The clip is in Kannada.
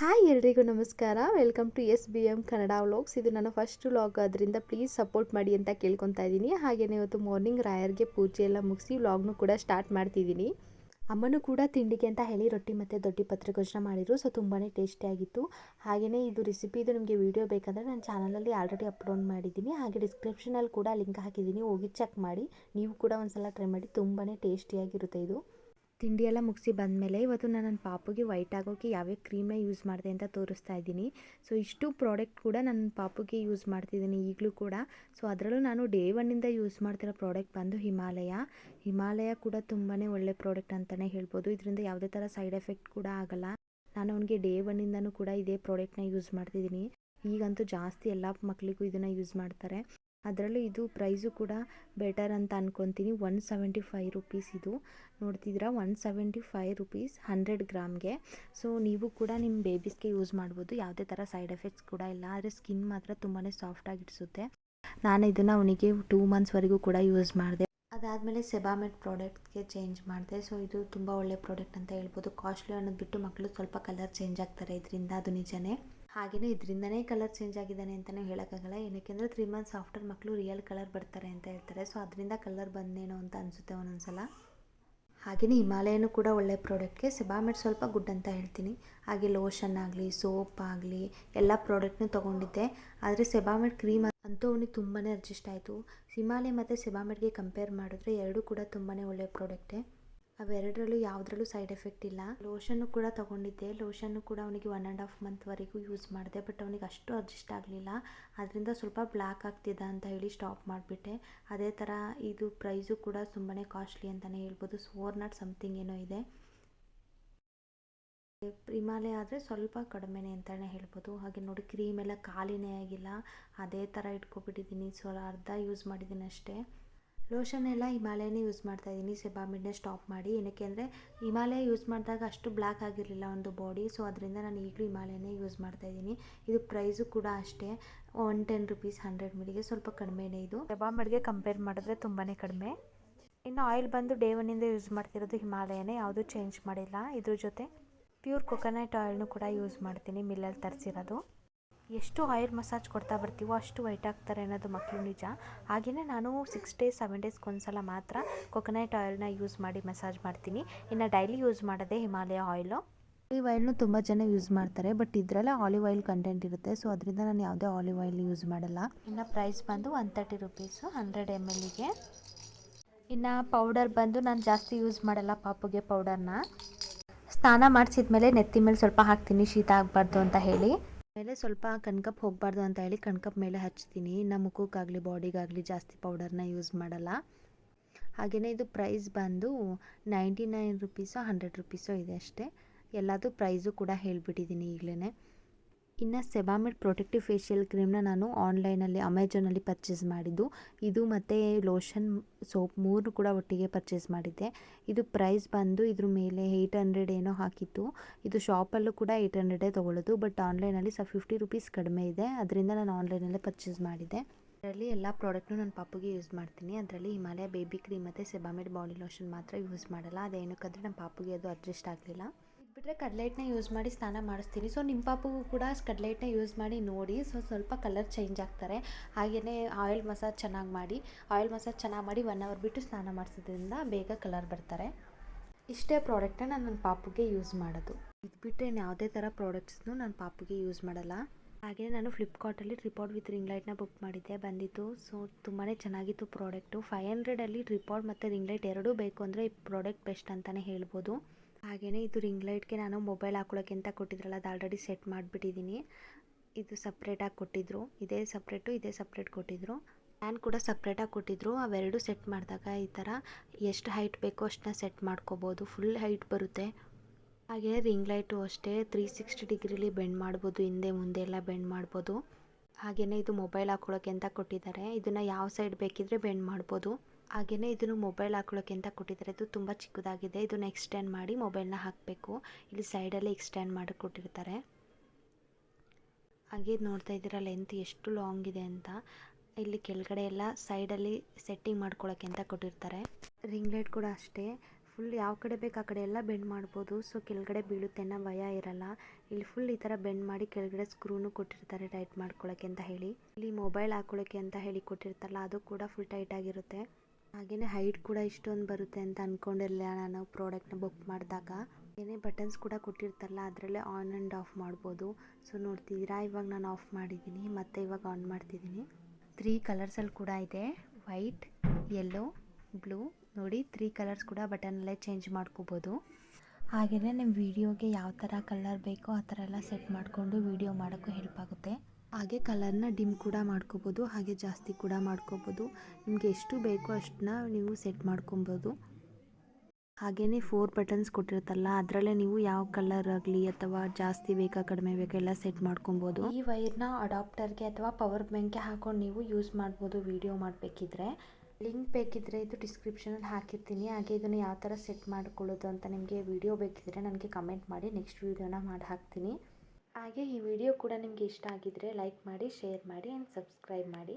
ಹಾಯ್ ಎಲ್ರಿಗೂ ನಮಸ್ಕಾರ. Welcome to S B M Kannada vlogs ಇದು ನನ್ನ ಫಸ್ಟ್ ವ್ಲಾಗ್ ಆದ್ದರಿಂದ ಪ್ಲೀಸ್ ಸಪೋರ್ಟ್ ಮಾಡಿ ಅಂತ ಕೇಳ್ಕೊತಾ ಇದ್ದೀನಿ. ಹಾಗೆಯೇ ಇವತ್ತು ಮಾರ್ನಿಂಗ್ ರಾಯರ್ಗೆ ಪೂಜೆ ಎಲ್ಲ ಮುಗಿಸಿ ವ್ಲಾಗ್ನು ಕೂಡ ಸ್ಟಾರ್ಟ್ ಮಾಡ್ತಿದ್ದೀನಿ. ಅಮ್ಮನೂ ಕೂಡ ತಿಂಡಿಗೆ ಅಂತ ಹೇಳಿ ರೊಟ್ಟಿ ಮತ್ತು ದೊಡ್ಡಿ ಪತ್ರಿಕೋಚನ ಮಾಡಿದರು. ಸೊ ತುಂಬಾ ಟೇಸ್ಟಿಯಾಗಿತ್ತು ಹಾಗೆಯೇ ಇದು ರೆಸಿಪಿದು ನಿಮಗೆ ವೀಡಿಯೋ ಬೇಕಂದರೆ ನಾನು ಚಾನಲಲ್ಲಿ ಆಲ್ರೆಡಿ ಅಪ್ಲೋಡ್ ಮಾಡಿದ್ದೀನಿ. ಹಾಗೆ ಡಿಸ್ಕ್ರಿಪ್ಷನಲ್ಲಿ ಕೂಡ ಲಿಂಕ್ ಹಾಕಿದ್ದೀನಿ. ಹೋಗಿ ಚೆಕ್ ಮಾಡಿ. ನೀವು ಕೂಡ ಒಂದು ಸಲ ಟ್ರೈ ಮಾಡಿ ತುಂಬಾ ಟೇಸ್ಟಿಯಾಗಿರುತ್ತೆ ಇದು. ತಿಂಡಿ ಎಲ್ಲ ಮುಗಿಸಿ ಬಂದಮೇಲೆ ಇವತ್ತು ನಾನು ನನ್ನ ಪಾಪುಗೆ ವೈಟ್ ಆಗೋಕ್ಕೆ ಯಾವ್ಯಾವ ಕ್ರೀಮ್ನ ಯೂಸ್ ಮಾಡಿದೆ ಅಂತ ತೋರಿಸ್ತಾ ಇದ್ದೀನಿ. ಸೊ ಇಷ್ಟು ಪ್ರಾಡಕ್ಟ್ ಕೂಡ ನನ್ನ ಪಾಪುಗೆ ಯೂಸ್ ಮಾಡ್ತಿದ್ದೀನಿ ಈಗಲೂ ಕೂಡ. ಸೊ ಅದರಲ್ಲೂ ನಾನು ಡೇ ಒನ್ನಿಂದ ಯೂಸ್ ಮಾಡ್ತಿರೋ ಪ್ರಾಡಕ್ಟ್ ಬಂದು ಹಿಮಾಲಯ. ಹಿಮಾಲಯ ಕೂಡ ತುಂಬಾ ಒಳ್ಳೆ ಪ್ರಾಡಕ್ಟ್ ಅಂತಲೇ ಹೇಳ್ಬೋದು. ಇದರಿಂದ ಯಾವುದೇ ಥರ ಸೈಡ್ ಎಫೆಕ್ಟ್ ಕೂಡ ಆಗಲ್ಲ. ನಾನು ಅವನಿಗೆ ಡೇ ಒನ್ನಿಂದನೂ ಕೂಡ ಇದೇ ಪ್ರಾಡಕ್ಟ್ನ ಯೂಸ್ ಮಾಡ್ತಿದ್ದೀನಿ. ಈಗಂತೂ ಜಾಸ್ತಿ ಎಲ್ಲ ಮಕ್ಕಳಿಗೂ ಇದನ್ನು ಯೂಸ್ ಮಾಡ್ತಾರೆ. ಅದರಲ್ಲೂ ಇದು ಪ್ರೈಸು ಕೂಡ ಬೆಟರ್ ಅಂತ ಅನ್ಕೊತೀನಿ. ಒನ್ ಸೆವೆಂಟಿ ಫೈವ್ ರುಪೀಸ್ ಇದು. ನೋಡ್ತಿದ್ದೀರಾ? One seventy five rupees hundred ಗ್ರಾಮ್ಗೆ. So ನೀವು ಕೂಡ ನಿಮ್ಮ ಬೇಬೀಸ್ಗೆ ಯೂಸ್ ಮಾಡ್ಬೋದು. ಯಾವುದೇ ಥರ ಸೈಡ್ ಎಫೆಕ್ಟ್ಸ್ ಕೂಡ ಇಲ್ಲ. ಆದರೆ ಸ್ಕಿನ್ ಮಾತ್ರ ತುಂಬಾ ಸಾಫ್ಟಾಗಿ ಇಡಿಸುತ್ತೆ. ನಾನು ಇದನ್ನು ಅವನಿಗೆ ಟೂ ಮಂತ್ಸ್ವರೆಗೂ ಕೂಡ ಯೂಸ್ ಮಾಡಿದೆ. ಅದಾದಮೇಲೆ ಸೆಬಾಮೆಟ್ ಪ್ರಾಡಕ್ಟ್ಗೆ ಚೇಂಜ್ ಮಾಡಿದೆ. ಸೊ ಇದು ತುಂಬ ಒಳ್ಳೆ ಪ್ರಾಡಕ್ಟ್ ಅಂತ ಹೇಳ್ಬೋದು. ಕಾಸ್ಟ್ಲಿ ಅನ್ನೋದು ಬಿಟ್ಟು ಮಕ್ಕಳು ಸ್ವಲ್ಪ ಕಲರ್ ಚೇಂಜ್ ಆಗ್ತಾರೆ ಇದರಿಂದ. ಅದು ನಿಜನೇ. ಹಾಗೆಯೇ ಇದರಿಂದನೇ ಕಲರ್ ಚೇಂಜ್ ಆಗಿದ್ದಾನೆ ಅಂತಲೇ ಹೇಳೋಕ್ಕಾಗಲ್ಲ. ಏನಕ್ಕೆ ಅಂದರೆ ತ್ರೀ ಮಂತ್ಸ್ ಆಫ್ಟರ್ ಮಕ್ಕಳು ರಿಯಲ್ ಕಲರ್ ಬರ್ತಾರೆ ಅಂತ ಹೇಳ್ತಾರೆ. ಸೊ ಅದರಿಂದ ಕಲರ್ ಬಂದೇನೋ ಅಂತ ಅನಿಸುತ್ತೆ ಒಂದೊಂದ್ಸಲ. ಹಾಗೆಯೇ ಹಿಮಾಲಯನೂ ಕೂಡ ಒಳ್ಳೆ ಪ್ರಾಡಕ್ಟ್ಗೆ ಸೆಬಾಮೆಟ್ ಸ್ವಲ್ಪ ಗುಡ್ ಅಂತ ಹೇಳ್ತೀನಿ. ಹಾಗೆ ಲೋಷನ್ ಆಗಲಿ ಸೋಪ್ ಆಗಲಿ, ಎಲ್ಲ ಪ್ರಾಡಕ್ಟ್ನು ತೊಗೊಂಡಿದ್ದೆ. ಆದರೆ ಸೆಬಾಮೆಟ್ ಕ್ರೀಮ್ ಅಂತೂ ಅವನಿಗೆ ತುಂಬಾ ಅಡ್ಜಸ್ಟ್ ಆಯಿತು. ಹಿಮಾಲಯ ಮತ್ತು ಸೆಬಾಮೆಟ್ಗೆ ಕಂಪೇರ್ ಮಾಡಿದ್ರೆ ಎರಡೂ ಕೂಡ ತುಂಬಾ ಒಳ್ಳೆ ಪ್ರಾಡಕ್ಟೇ ಅವೆರಡರಲ್ಲೂ ಯಾವುದ್ರಲ್ಲೂ ಸೈಡ್ ಎಫೆಕ್ಟ್ ಇಲ್ಲ. ಲೋಷನ್ನು ಕೂಡ ತೊಗೊಂಡಿದ್ದೆ. ಲೋಷನ್ನು ಕೂಡ ಅವನಿಗೆ ಒನ್ ಆ್ಯಂಡ್ ಹಾಫ್ ಮಂತ್ವರೆಗೂ ಯೂಸ್ ಮಾಡಿದೆ ಬಟ್ ಅವನಿಗೆ ಅಷ್ಟು ಅಡ್ಜಸ್ಟ್ ಆಗಲಿಲ್ಲ. ಅದರಿಂದ ಸ್ವಲ್ಪ ಬ್ಲ್ಯಾಕ್ ಆಗ್ತಿದೆ ಅಂತ ಹೇಳಿ ಸ್ಟಾಪ್ ಮಾಡಿಬಿಟ್ಟೆ. ಅದೇ ಥರ ಇದು ಪ್ರೈಸು ಕೂಡ ತುಂಬಾ ಕಾಸ್ಟ್ಲಿ ಅಂತಲೇ ಹೇಳ್ಬೋದು. ಫೋರ್ ನಾಟ್ ಸಮಥಿಂಗ್ ಏನೋ ಇದೆ. ಹಿಮಾಲಯ ಆದರೆ ಸ್ವಲ್ಪ ಕಡಿಮೆನೇ ಅಂತಲೇ ಹೇಳ್ಬೋದು. ಹಾಗೆ ನೋಡಿ ಕ್ರೀಮ್ ಎಲ್ಲ ಖಾಲಿನೇ ಆಗಿಲ್ಲ. ಅದೇ ಥರ ಇಟ್ಕೊಬಿಟ್ಟಿದ್ದೀನಿ. ಸೊ ಅರ್ಧ ಯೂಸ್ ಮಾಡಿದ್ದೀನಿ ಅಷ್ಟೇ. ಲೋಷನ್ ಎಲ್ಲ ಹಿಮಾಲಯನೇ ಯೂಸ್ ಮಾಡ್ತಾ ಇದ್ದೀನಿ. ಸೆಬಾಮಿಡ್ನೇ ಸ್ಟಾಪ್ ಮಾಡಿ. ಏನಕ್ಕೆ ಅಂದರೆ ಹಿಮಾಲಯ ಯೂಸ್ ಮಾಡಿದಾಗ ಅಷ್ಟು ಬ್ಲ್ಯಾಕ್ ಆಗಿರಲಿಲ್ಲ ಒಂದು ಬಾಡಿ. ಸೊ, ಅದರಿಂದ ನಾನು ಈಗಲೂ ಹಿಮಾಲಯನೇ ಯೂಸ್ ಮಾಡ್ತಾ ಇದ್ದೀನಿ. ಇದು ಪ್ರೈಸು ಕೂಡ ಅಷ್ಟೇ. ಒನ್ ಟೆನ್ ರುಪೀಸ್ ಹಂಡ್ರೆಡ್ ಮಿಲಿಗೆ ಸ್ವಲ್ಪ ಕಡಿಮೆನೇ ಇದು. ಸೆಬಾಮಿಡ್ಗೆ ಕಂಪೇರ್ ಮಾಡಿದ್ರೆ ತುಂಬಾ ಕಡಿಮೆ. ಇನ್ನು ಆಯಿಲ್ ಬಂದು ಡೇ ಒನ್ನಿಂದ ಯೂಸ್ ಮಾಡ್ತಿರೋದು ಹಿಮಾಲಯನೇ. ಯಾವುದೂ ಚೇಂಜ್ ಮಾಡಿಲ್ಲ. ಇದ್ರ ಜೊತೆ ಪ್ಯೂರ್ ಕೊಕೊನಟ್ ಆಯಿಲ್ನು ಕೂಡ ಯೂಸ್ ಮಾಡ್ತೀನಿ ಮಿಲ್ಲಲ್ಲಿ ತರಿಸಿರೋದು. ಎಷ್ಟು ಆಯಿಲ್ ಮಸಾಜ್ ಕೊಡ್ತಾ ಬರ್ತೀವೋ ಅಷ್ಟು ವೈಟ್ ಆಗ್ತಾರೆ ಅನ್ನೋದು ಮಕ್ಕಳು ನಿಜ. ಹಾಗೆಯೇ ನಾನು ಸಿಕ್ಸ್ ಡೇಸ್ ಸೆವೆನ್ ಡೇಸ್ಗೆ ಒಂದ್ಸಲ ಮಾತ್ರ ಕೊಕೊನಟ್ ಆಯಿಲ್ನ ಯೂಸ್ ಮಾಡಿ ಮಸಾಜ್ ಮಾಡ್ತೀನಿ. ಇನ್ನು ಡೈಲಿ ಯೂಸ್ ಮಾಡೋದೇ ಹಿಮಾಲಯ ಆಯಿಲು ಆಲಿವ್ ಆಯಿಲ್ನು ತುಂಬ ಜನ ಯೂಸ್ ಮಾಡ್ತಾರೆ ಬಟ್ ಇದರಲ್ಲೇ ಆಲಿವ್ ಆಯಿಲ್ ಕಂಟೆಂಟ್ ಇರುತ್ತೆ. ಸೊ ಅದರಿಂದ ನಾನು ಯಾವುದೇ ಆಲಿವ್ ಆಯಿಲ್ ಯೂಸ್ ಮಾಡಲ್ಲ. ಇನ್ನು ಪ್ರೈಸ್ ಬಂದು one thirty rupees hundred M ಎಲ್ಲಿಗೆ ಇನ್ನು ಪೌಡರ್ ಬಂದು ನಾನು ಜಾಸ್ತಿ ಯೂಸ್ ಮಾಡಲ್ಲ ಪಾಪುಗೆ ಪೌಡರ್ನ ಸ್ನಾನ ಮಾಡಿಸಿದ್ಮೇಲೆ ನೆತ್ತಿ ಮೇಲೆ ಸ್ವಲ್ಪ ಹಾಕ್ತೀನಿ ಶೀತ ಆಗಬಾರ್ದು ಅಂತ ಹೇಳಿ. ಮೇಲೆ ಸ್ವಲ್ಪ ಕಣ್ಕಪ್ ಹೋಗಬಾರ್ದು ಅಂತ ಹೇಳಿ ಕಣ್ಕಪ್ ಮೇಲೆ ಹಚ್ತೀನಿ. ನಮ್ಮ ಮುಖಕ್ಕಾಗಲಿ, ಬಾಡಿಗಾಗಲಿ ಜಾಸ್ತಿ ಪೌಡರ್ನ ಯೂಸ್ ಮಾಡಲ್ಲ. ಹಾಗೆಯೇ ಇದು ಪ್ರೈಸ್ ಬಂದು ನೈಂಟಿ ನೈನ್ ರುಪೀಸೋ ಹಂಡ್ರೆಡ್ ರುಪೀಸೋ ಇದೆ ಅಷ್ಟೇ. ಎಲ್ಲದು ಪ್ರೈಸು ಕೂಡ ಹೇಳಿಬಿಟ್ಟಿದ್ದೀನಿ ಈಗಲೇ ಇನ್ನು ಸೆಬಾಮಿಡ್ ಪ್ರೊಟೆಕ್ಟಿವ್ ಫೇಶಿಯಲ್ ಕ್ರೀಮ್ನ ನಾನು ಆನ್ಲೈನಲ್ಲಿ, ಅಮೆಜಾನಲ್ಲಿ ಪರ್ಚೇಸ್ ಮಾಡಿದ್ದು. ಇದು ಮತ್ತು ಲೋಷನ್ ಸೋಪ್ ಮೂರು ಕೂಡ ಒಟ್ಟಿಗೆ ಪರ್ಚೇಸ್ ಮಾಡಿದ್ದೆ. ಇದು ಪ್ರೈಸ್ ಬಂದು ಇದ್ರ ಮೇಲೆ ಏಯ್ಟ್ ಹಂಡ್ರೆಡ್ ಏನೋ ಹಾಕಿತ್ತು. ಇದು ಶಾಪಲ್ಲೂ ಕೂಡ ಏಯ್ಟ್ ಹಂಡ್ರೆಡೇ ತೊಗೊಳ್ಳೋದು, ಬಟ್ ಆನ್ಲೈನಲ್ಲಿ ಸಹ ಫಿಫ್ಟಿ ರುಪೀಸ್ ಕಡಿಮೆ ಇದೆ. ಅದರಿಂದ ನಾನು ಆನ್ಲೈನಲ್ಲೇ ಪರ್ಚೇಸ್ ಮಾಡಿದ್ದೆ. ಅದರಲ್ಲಿ ಎಲ್ಲ ಪ್ರಾಡಕ್ಟ್ನು ನಾನು ಪಾಪುಗೆ ಯೂಸ್ ಮಾಡ್ತೀನಿ. ಅದರಲ್ಲಿ ಹಿಮಾಲಯ ಬೇಬಿ ಕ್ರೀಮ್ ಮತ್ತು ಸೆಬಾಮಿಡ್ ಬಾಡಿ ಲೋಷನ್ ಮಾತ್ರ ಯೂಸ್ ಮಾಡಲ್ಲ. ಅದೇನಕ್ಕಂದರೆ ನಮ್ಮ ಪಾಪುಗೆ ಅದು ಅಡ್ಜಸ್ಟ್ ಆಗಲಿಲ್ಲ. ಬಿಟ್ಟರೆ ಕಡ್ಲೈಟ್ನ ಯೂಸ್ ಮಾಡಿ ಸ್ನಾನ ಮಾಡಿಸ್ತೀನಿ. ಸೊ ನಿಮ್ಮ ಪಾಪುಗೂ ಕೂಡ ಕಡ್ಲೈಟ್ನ ಯೂಸ್ ಮಾಡಿ ನೋಡಿ. ಸೊ ಸ್ವಲ್ಪ ಕಲರ್ ಚೇಂಜ್ ಆಗ್ತಾರೆ. ಹಾಗೆಯೇ ಆಯಿಲ್ ಮಸಾಜ್ ಚೆನ್ನಾಗಿ ಮಾಡಿ. ಆಯಿಲ್ ಮಸಾಜ್ ಚೆನ್ನಾಗಿ ಮಾಡಿ ಒನ್ ಅವರ್ ಬಿಟ್ಟು ಸ್ನಾನ ಮಾಡಿಸೋದ್ರಿಂದ ಬೇಗ ಕಲರ್ ಬರ್ತಾರೆ. ಇಷ್ಟೇ ಪ್ರಾಡಕ್ಟನ್ನ ನಾನು ನನ್ನ ಪಾಪುಗೆ ಯೂಸ್ ಮಾಡೋದು. ಇದು ಬಿಟ್ಟರೆ ಯಾವುದೇ ಥರ ಪ್ರಾಡಕ್ಟ್ಸ್ನು ನನ್ನ ಪಾಪುಗೆ ಯೂಸ್ ಮಾಡಲ್ಲ. ಹಾಗೆಯೇ ನಾನು ಫ್ಲಿಪ್ಕಾರ್ಟಲ್ಲಿ ಟ್ರಿಪಾಡ್ ವಿತ್ ರಿಂಗ್ ಲೈಟ್ನ ಬುಕ್ ಮಾಡಿದ್ದೆ, ಬಂದಿತ್ತು. ಸೊ ತುಂಬಾ ಚೆನ್ನಾಗಿತ್ತು ಪ್ರಾಡಕ್ಟು. ಫೈವ್ ಹಂಡ್ರೆಡಲ್ಲಿ ಟ್ರಿಪಾಡ್ ಮತ್ತು ರಿಂಗ್ ಲೈಟ್ ಎರಡೂ ಬೇಕು ಅಂದರೆ ಈ ಪ್ರಾಡಕ್ಟ್ ಬೆಸ್ಟ್ ಅಂತಲೇ ಹೇಳ್ಬೋದು. ಹಾಗೆಯೇ ಇದು ರಿಂಗ್ ಲೈಟ್ಗೆ ನಾನು ಮೊಬೈಲ್ ಹಾಕೊಳ್ಳೋಕ್ಕೆ ಅಂತ ಕೊಟ್ಟಿದ್ರಲ್ಲ, ಅದು ಆಲ್ರೆಡಿ ಸೆಟ್ ಮಾಡಿಬಿಟ್ಟಿದ್ದೀನಿ. ಇದು ಸಪ್ರೇಟಾಗಿ ಕೊಟ್ಟಿದ್ದರು ಇದೇ ಸಪ್ರೇಟು ಇದೇ ಸಪ್ರೇಟ್ ಕೊಟ್ಟಿದ್ದರು ಫ್ಯಾನ್ ಕೂಡ ಸಪ್ರೇಟಾಗಿ ಕೊಟ್ಟಿದ್ದರು ಅವೆರಡು ಸೆಟ್ ಮಾಡಿದಾಗ ಈ ಥರ ಎಷ್ಟು ಹೈಟ್ ಬೇಕೋ ಅಷ್ಟನ್ನ ಸೆಟ್ ಮಾಡ್ಕೋಬೋದು. ಫುಲ್ ಹೈಟ್ ಬರುತ್ತೆ. ಹಾಗೆ ರಿಂಗ್ ಲೈಟು ಅಷ್ಟೇ. ತ್ರೀ ಸಿಕ್ಸ್ಟಿ ಡಿಗ್ರಿಲಿ ಬೆಂಡ್ ಮಾಡ್ಬೋದು. ಹಿಂದೆ ಮುಂದೆ ಎಲ್ಲ ಬೆಂಡ್ ಮಾಡ್ಬೋದು. ಹಾಗೆಯೇ ಇದು ಮೊಬೈಲ್ ಹಾಕೊಳ್ಳೋಕ್ಕೆ ಅಂತ ಕೊಟ್ಟಿದ್ದಾರೆ. ಇದನ್ನು ಯಾವ ಸೈಡ್ ಬೇಕಿದ್ರೆ ಬೆಂಡ್ ಮಾಡ್ಬೋದು. ಹಾಗೆಯೇ ಇದನ್ನು ಮೊಬೈಲ್ ಹಾಕೊಳ್ಳೋಕೆ ಅಂತ ಕೊಟ್ಟಿದ್ದಾರೆ. ಇದು ತುಂಬ ಚಿಕ್ಕದಾಗಿದೆ. ಇದನ್ನು ಎಕ್ಸ್ಟೆಂಡ್ ಮಾಡಿ ಮೊಬೈಲ್ನ ಹಾಕಬೇಕು. ಇಲ್ಲಿ ಸೈಡಲ್ಲಿ ಎಕ್ಸ್ಟೆಂಡ್ ಮಾಡಿ ಕೊಟ್ಟಿರ್ತಾರೆ. ಹಾಗೆ ನೋಡ್ತಾ ಇದ್ದೀರಾ ಲೆಂತ್ ಎಷ್ಟು ಲಾಂಗ್ ಇದೆ ಅಂತ. ಇಲ್ಲಿ ಕೆಳಗಡೆ ಎಲ್ಲ ಸೈಡಲ್ಲಿ ಸೆಟ್ಟಿಂಗ್ ಮಾಡ್ಕೊಳ್ಳೋಕೆ ಅಂತ ಕೊಟ್ಟಿರ್ತಾರೆ. ರಿಂಗ್ ಲೈಟ್ ಕೂಡ ಅಷ್ಟೇ. ಫುಲ್ ಯಾವ ಕಡೆ ಬೇಕು ಆ ಕಡೆ ಎಲ್ಲ ಬೆಂಡ್ ಮಾಡ್ಬೋದು. ಸೊ ಕೆಳಗಡೆ ಬೀಳುತ್ತೆ ಅನ್ನೋ ಭಯ ಇರಲ್ಲ. ಇಲ್ಲಿ ಫುಲ್ ಈ ಥರ ಬೆಂಡ್ ಮಾಡಿ ಕೆಳಗಡೆ ಸ್ಕ್ರೂನು ಕೊಟ್ಟಿರ್ತಾರೆ ಟೈಟ್ ಮಾಡ್ಕೊಳ್ಳೋಕೆ ಅಂತ ಹೇಳಿ. ಇಲ್ಲಿ ಮೊಬೈಲ್ ಹಾಕೊಳ್ಳೋಕೆ ಅಂತ ಹೇಳಿ ಕೊಟ್ಟಿರ್ತಾರಲ್ಲ, ಅದು ಕೂಡ ಫುಲ್ ಟೈಟ್ ಆಗಿರುತ್ತೆ. ಹಾಗೆಯೇ ಹೈಟ್ ಕೂಡ ಇಷ್ಟೊಂದು ಬರುತ್ತೆ ಅಂತ ಅಂದ್ಕೊಂಡಿರಲಿಲ್ಲ ನಾನು ಪ್ರಾಡಕ್ಟ್ನ ಬುಕ್ ಮಾಡಿದಾಗ. ಏನೇ ಬಟನ್ಸ್ ಕೂಡ ಕೊಟ್ಟಿರ್ತಾರಲ್ಲ, ಅದರಲ್ಲೇ ಆನ್ ಆ್ಯಂಡ್ ಆಫ್ ಮಾಡ್ಬೋದು. ಸೊ ನೋಡ್ತಿದ್ದೀರಾ? ಇವಾಗ ನಾನು ಆಫ್ ಮಾಡಿದ್ದೀನಿ, ಮತ್ತು ಇವಾಗ ಆನ್ ಮಾಡ್ತಿದ್ದೀನಿ. ತ್ರೀ ಕಲರ್ಸಲ್ಲಿ ಕೂಡ ಇದೆ. ವೈಟ್ ಯೆಲ್ಲೋ ಬ್ಲೂ ನೋಡಿ ತ್ರೀ ಕಲರ್ಸ್ ಕೂಡ ಬಟನಲ್ಲೇ ಚೇಂಜ್ ಮಾಡ್ಕೋಬೋದು. ಹಾಗೆಯೇ ನಿಮ್ಮ ವೀಡಿಯೋಗೆ ಯಾವ ಥರ ಕಲರ್ ಬೇಕೋ ಆ ಥರ ಎಲ್ಲ ಸೆಟ್ ಮಾಡಿಕೊಂಡು ವೀಡಿಯೋ ಮಾಡೋಕ್ಕೂ ಹೆಲ್ಪ್ ಆಗುತ್ತೆ. ಹಾಗೆ ಕಲರ್ನ ಡಿಮ್ ಕೂಡ ಮಾಡ್ಕೋಬೋದು, ಹಾಗೆ ಜಾಸ್ತಿ ಕೂಡ ಮಾಡ್ಕೋಬೋದು. ನಿಮಗೆ ಎಷ್ಟು ಬೇಕೋ ಅಷ್ಟನ್ನ ನೀವು ಸೆಟ್ ಮಾಡ್ಕೊಬೋದು. ಹಾಗೇ ಫೋರ್ ಬಟನ್ಸ್ ಕೊಟ್ಟಿರುತ್ತಲ್ಲ, ಅದರಲ್ಲೇ ನೀವು ಯಾವ ಕಲರ್ ಆಗಲಿ ಅಥವಾ ಜಾಸ್ತಿ ಬೇಕಾ, ಕಡಿಮೆ ಬೇಕಾ ಎಲ್ಲ ಸೆಟ್ ಮಾಡ್ಕೊಬೋದು. ಈ ವೈರ್ನ ಅಡಾಪ್ಟರ್ಗೆ ಅಥವಾ ಪವರ್ ಬ್ಯಾಂಕ್ಗೆ ಹಾಕೊಂಡು ನೀವು ಯೂಸ್ ಮಾಡ್ಬೋದು ವಿಡಿಯೋ ಮಾಡಬೇಕಿದ್ರೆ. ಲಿಂಕ್ ಬೇಕಿದ್ದರೆ ಇದು ಡಿಸ್ಕ್ರಿಪ್ಷನಲ್ಲಿ ಹಾಕಿರ್ತೀನಿ. ಹಾಗೆ ಇದನ್ನು ಯಾವ ಥರ ಸೆಟ್ ಮಾಡ್ಕೊಳ್ಳೋದು ಅಂತ ನಿಮಗೆ ವಿಡಿಯೋ ಬೇಕಿದ್ದರೆ ನನಗೆ ಕಮೆಂಟ್ ಮಾಡಿ ನೆಕ್ಸ್ಟ್ ವೀಡಿಯೋನ ಮಾಡಿ ಹಾಕ್ತೀನಿ ಹಾಗೆ ಈ ವಿಡಿಯೋ ಕೂಡ ನಿಮಗೆ ಇಷ್ಟ ಆಗಿದ್ದರೆ ಲೈಕ್ ಮಾಡಿ ಶೇರ್ ಮಾಡಿ ಆ್ಯಂಡ್ ಸಬ್ಸ್ಕ್ರೈಬ್ ಮಾಡಿ.